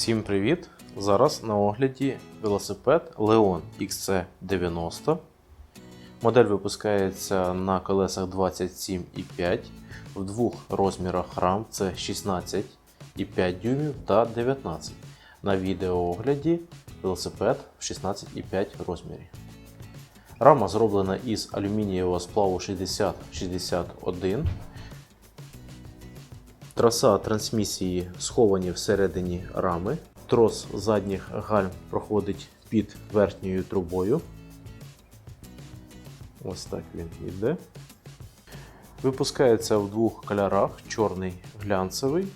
Всім привіт! Зараз на огляді велосипед Leon XC90. Модель випускається на колесах 27,5 в двох розмірах рам це 16,5 дюймів та 19. На відеоогляді велосипед в 16,5 розмірі. Рама зроблена із алюмінієвого сплаву 6061. Траса трансмісії сховані всередині рами. Трос задніх гальм проходить під верхньою трубою. Ось так він йде. Випускається в двох кольорах: чорний глянцевий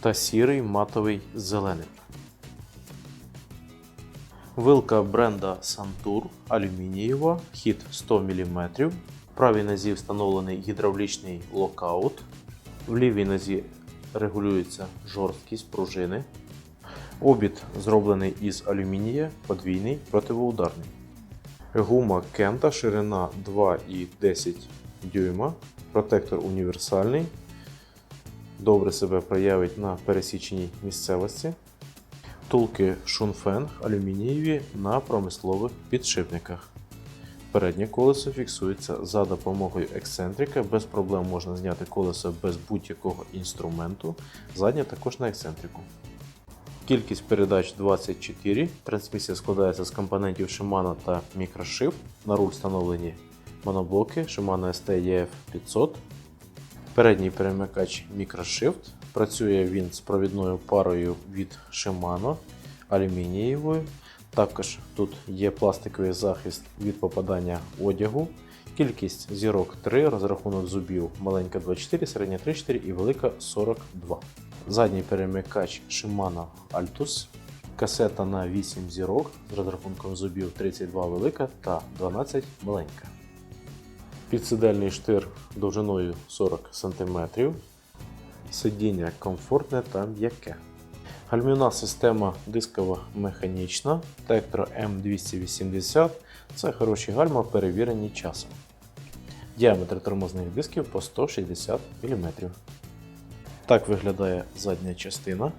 та сірий матовий зелений. Вилка бренда Santur алюмінієва, хід 100 мм. Правій нозі встановлений гідравлічний локаут. В лівій нозі регулюється жорсткість пружини. Обід зроблений із алюмінія, подвійний противоударний. Гума Кента, ширина 2,10 дюйма. Протектор універсальний. Добре себе проявить на пересіченій місцевості. Втулки Шунфенг алюмінієві на промислових підшипниках. Переднє колесо фіксується за допомогою ексцентрика. Без проблем можна зняти колесо без будь-якого інструменту. Заднє також на ексцентрику. Кількість передач 24. Трансмісія складається з компонентів Shimano та Microshift. На руль встановлені моноблоки Shimano ST EF500. Передній перемикач Microshift. Працює він з провідною парою від Shimano алюмінієвою. Також тут є пластиковий захист від попадання одягу. Кількість зірок 3, розрахунок зубів маленька 24, середня 34 і велика 42. Задній перемикач Shimano Altus. Касета на 8 зірок з розрахунком зубів 32 велика та 12 маленька. Підсидельний штир довжиною 40 см. Сидіння комфортне та м'яке. Гальмівна система дискова механічна Tektro M280 це хороші гальма, перевірені часом. Діаметр тормозних дисків по 160 мм. Так виглядає задня частина.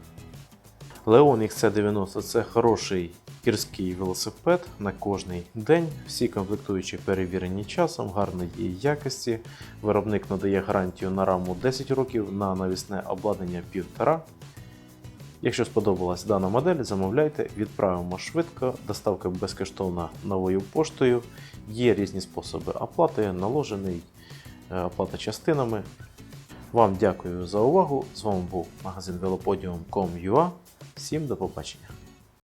Leon XC90 це хороший гірський велосипед на кожний день. Всі комплектуючі перевірені часом, гарної якості. Виробник надає гарантію на раму 10 років, на навісне обладнання 1,5. Якщо сподобалась дана модель, замовляйте, відправимо швидко, доставка безкоштовна новою поштою. Є різні способи оплати, наложений е, оплата частинами. Вам дякую за увагу. З вами був магазин velopodium.com.ua. Всім до побачення.